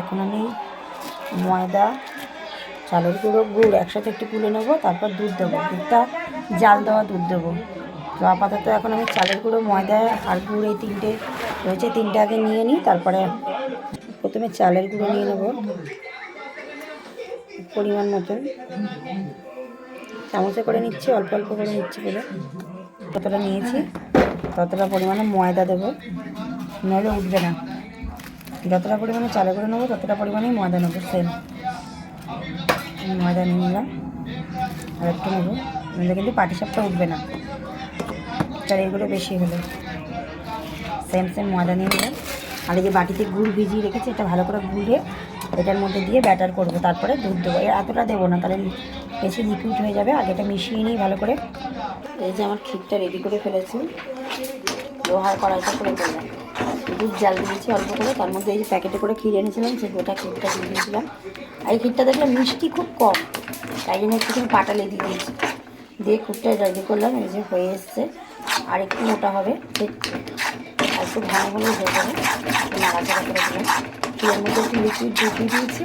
এখন আমি ময়দা, চালের গুঁড়ো, গুড় একসাথে একটু তুলে নেব, তারপর দুধ দেবো। দুধটা জাল দেওয়া দুধ দেবো। তো আপাতত এখন আমি চালের গুঁড়ো, ময়দা আর গুড় এই তিনটে রয়েছে, তিনটে আগে নিয়ে নিই, তারপরে প্রথমে চালের গুঁড়ো নিয়ে নেব। পরিমাণ মতন। চামচে করে নিচ্ছি, অল্প অল্প করে নিচ্ছি বলে। ততটা নিয়েছি, ততটা পরিমাণে ময়দা দেবো। নইলে উঠবে না। যতটা পরিমাণে চালে করে নেব, ততটা পরিমাণেই ময়দা নেব সেম ময়দা নিয়ে নিলাম, আর একটু নেব নইলে কিন্তু পাটি সাপটা উঠবে না। চালের বেশি হলে। সেম সেম ময়দা নিয়ে নিলাম। আর এই যে বাটিতে গুড় ভিজিয়ে রেখেছি, এটা ভালো করে গুড়ে এটার মধ্যে দিয়ে ব্যাটার করব, তারপরে দুধ দেবো। এর এতটা দেবো না, তাহলে বেশি লিকুইড হয়ে যাবে, আগে এটা মিশিয়ে নিই ভালো করে এই যে আমার ক্ষীরটা রেডি করে ফেলেছি। লোহার কড়াইটা করে করলাম দুধ জাল দিয়েছি অল্প করে, তার মধ্যে এই যে প্যাকেটে করে ক্ষীর এনেছিলাম, সেই গোটা ক্ষীরটা দিয়ে দিয়েছিলাম। আর এই ক্ষীরটা দেখলে মিষ্টি খুব কম, তাই জন্য একটুখানি পাটালে দিয়ে দিয়েছি। দিয়ে ক্ষীরটা রেডি করলাম, এই যে হয়ে এসছে। আর একটু মোটা হবে আর একটু ঘন ঘন হয়ে যাবে নাড়াচাড়া করে দিলাম। ক্ষীরের মধ্যে একটু লিকুইড দুধ দিয়ে দিয়েছি,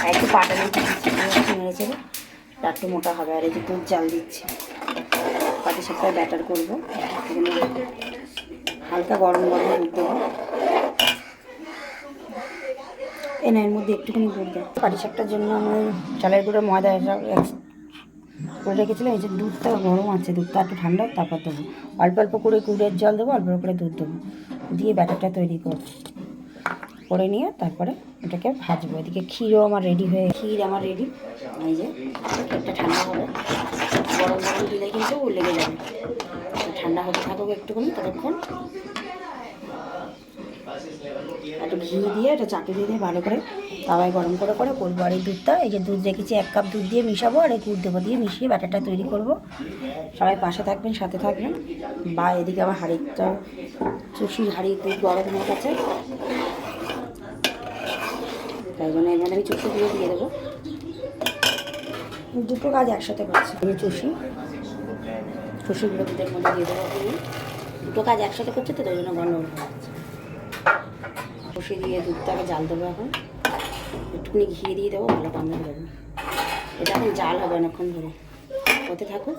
আর একটু পাটালে দিয়ে দিচ্ছি দিয়ে একটু নেড়ে আর একটু মোটা হবে। আর এই যে দুধ জাল দিচ্ছি পাটি সপ্তাহে ব্যাটার করব। হালকা গরম গরম দুধ দেবো। এনে এর মধ্যে একটুখানি দুধ দেবো। পাটি সাপটার জন্য আমি চালের গুঁড়ো, ময়দা করে রেখেছিলাম, এই যে দুধটা গরম আছে, দুধটা একটু ঠান্ডা তারপর দেবো। অল্প অল্প করে গুড়ের জল দেবো, অল্প অল্প করে দুধ দেবো। দিয়ে ব্যাটারটা তৈরি করব। করে নিয়ে তারপরে এটাকে ভাজবো। এদিকে ক্ষীরও আমার রেডি হয়ে ক্ষীর আমার রেডি এই যে একটা ঠান্ডা হবে। গরম গরম দিলে কিন্তু লেগে যাবে। ঠান্ডা হতে থাকুক একটুখানি, ততক্ষণ। একটু ঘি দিয়ে, একটা চাটু দিয়ে দিয়ে ভালো করে তাওয়ায় গরম করে করে করব আর এই দুধটা, এই যে দুধ রেখেছি, এক কাপ দুধ দিয়ে মিশাবো আর এই দুধ দেবো দিয়ে মিশিয়ে ব্যাটারটা তৈরি করব। সবাই পাশে থাকবেন, সাথে থাকবেন। বা এদিকে আমার হাঁড়িটা চুষির হাঁড়ি দুধ গরম হয়ে গেছে। তাই জন্য এখানে আমি চুষি দিয়ে দিয়ে দেবো। দুটো কাজ একসাথে করছি যে চুষি। চুষিগুলো দুধের মধ্যে দিয়ে দেবো দুটো কাজ একসাথে করছে তো, তাই জন্য গন্ডগোল যাচ্ছে। কষে দিয়ে দুধটাকে জাল দেবো এখন। একটুখানি ঘি দিয়ে দেবো, ভালো কামড়ে দেবো এটা এখন জাল হবে অনেকক্ষণ ধরে। হতে থাকুক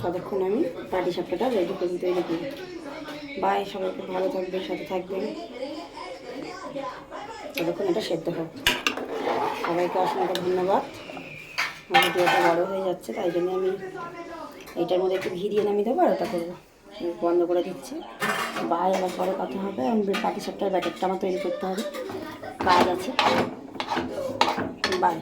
ততক্ষণ আমি পাটি সাপটাটা রেডি করে তৈরি করি বাই, সবাই খুব ভালো থাকবে সাথে থাকবেন। ততক্ষণ এটা সেদ্ধ হোক সবাইকে অসংখ্য ধন্যবাদ। ভিডিওটা বড়ো হয়ে যাচ্ছে, তাই জন্য আমি এইটার মধ্যে একটু ঘি দিয়ে নামিয়ে দেবো আর ওটা করব। বন্ধ করে দিচ্ছি। বাই আবার পরে কথা হবে, আমি পাটি সপ্তাহের ব্যাটারটা আমার তৈরি করতে হবে। কাজ আছে। বাই